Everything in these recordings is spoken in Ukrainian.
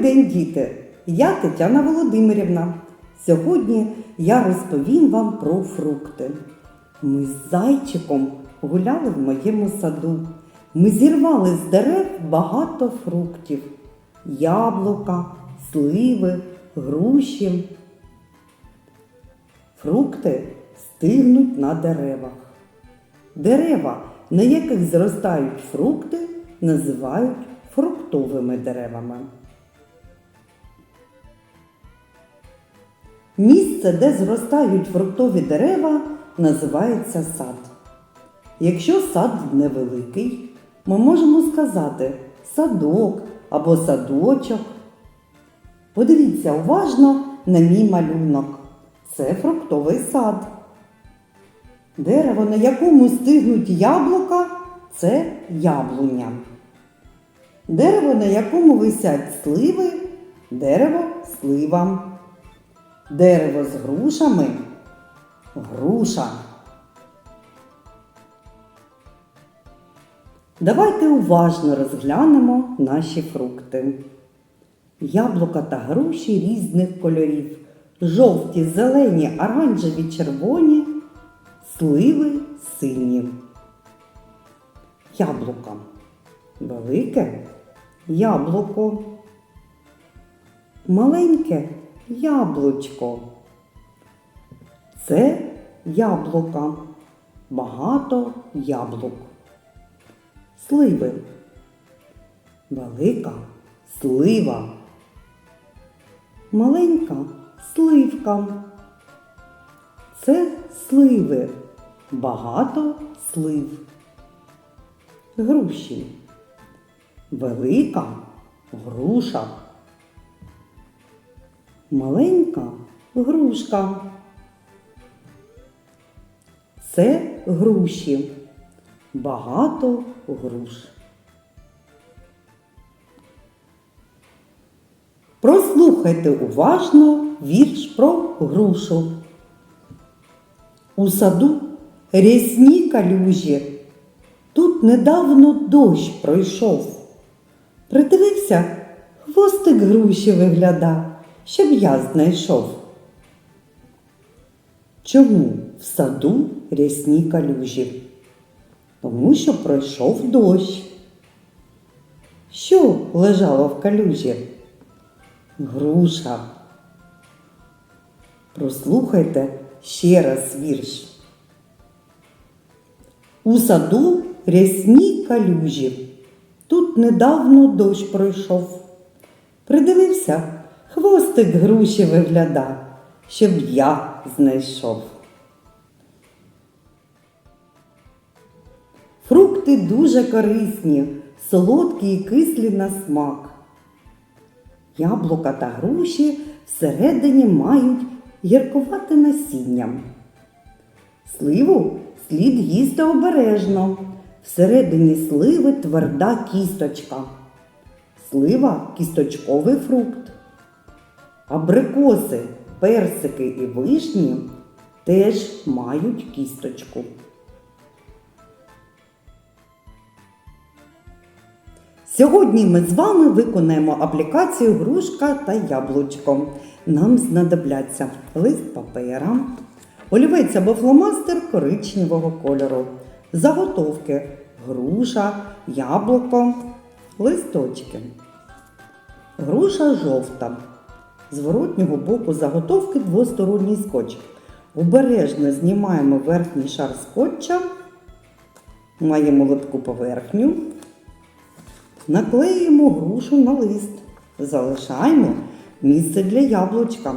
день, діти! Я Тетяна Володимирівна. Сьогодні я розповім вам про фрукти. Ми з зайчиком гуляли в моєму саду. Ми зірвали з дерев багато фруктів: яблука, сливи, груші. Фрукти стигнуть на деревах. Дерева, на яких зростають фрукти, називають фруктовими деревами. Місце, де зростають фруктові дерева, називається сад. Якщо сад невеликий, ми можемо сказати садок або садочок. Подивіться уважно на мій малюнок. Це фруктовий сад. Дерево, на якому стигнуть яблука, це яблуня. Дерево, на якому висять сливи, дерево слива. Дерево з грушами груша. Давайте уважно розглянемо наші фрукти. Яблука та груші різних кольорів. Жовті, зелені, оранжеві, червоні, сливи сині. Яблука. Велике яблуко. Маленьке яблучко. Це яблука. Багато яблук. Сливи. Велика слива. Маленька сливка. Це сливи. Багато слив. Груші. Велика груша. Маленька грушка. Це груші. Багато груш. Прослухайте уважно вірш про грушу. У саду рясні калюжі. Тут недавно дощ пройшов. Придивився, хвостик груші вигляда, щоб я знайшов. Чому в саду рясні калюжі? Тому що пройшов дощ. Що лежало в калюжі? Груша. Прослухайте ще раз вірш. У саду рясні калюжі. Тут недавно дощ пройшов. Придивився, хвостик груші вигляда, щоб я знайшов. Фрукти дуже корисні, солодкі і кислі на смак. Яблука та груші всередині мають гіркувати насінням. Сливу слід їсти обережно. Всередині сливи тверда кісточка. Слива кісточковий фрукт. Абрикоси, персики і вишні теж мають кісточку. Сьогодні ми з вами виконаємо аплікацію грушка та яблучко. Нам знадобляться лист папера, олівець або фломастер коричневого кольору, заготовки, груша, яблуко, листочки. Груша жовта. З воротнього боку заготовки двосторонній скотч. Обережно знімаємо верхній шар скотча, маємо липку поверхню. Наклеїмо грушу на лист. Залишаємо місце для яблучка.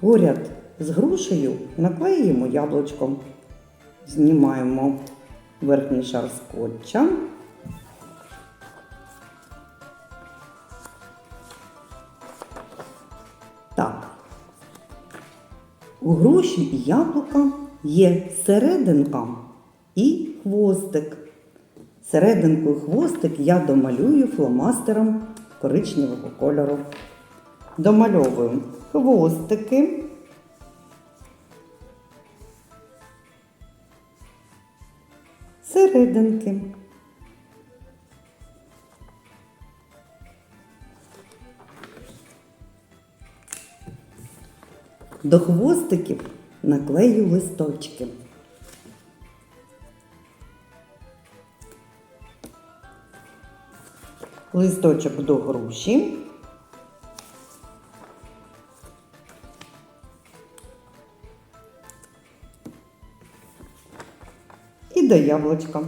Поряд з грушею наклеїмо яблучком. Знімаємо верхній шар скотча. У груші і яблука є серединка і хвостик. Серединку і хвостик я домалюю фломастером коричневого кольору. Домальовую хвостики. Серединки. До хвостиків наклею листочки. Листочок до груші. І до яблучка.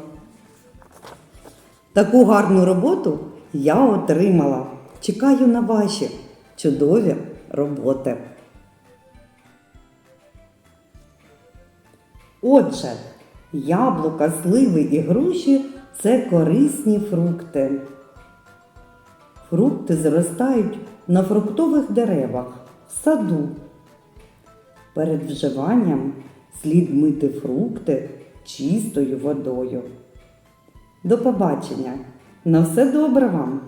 Таку гарну роботу я отримала. Чекаю на ваші чудові роботи. Отже, яблука, сливи і груші це корисні фрукти. Фрукти зростають на фруктових деревах в саду. Перед вживанням слід мити фрукти чистою водою. До побачення! На все добре вам!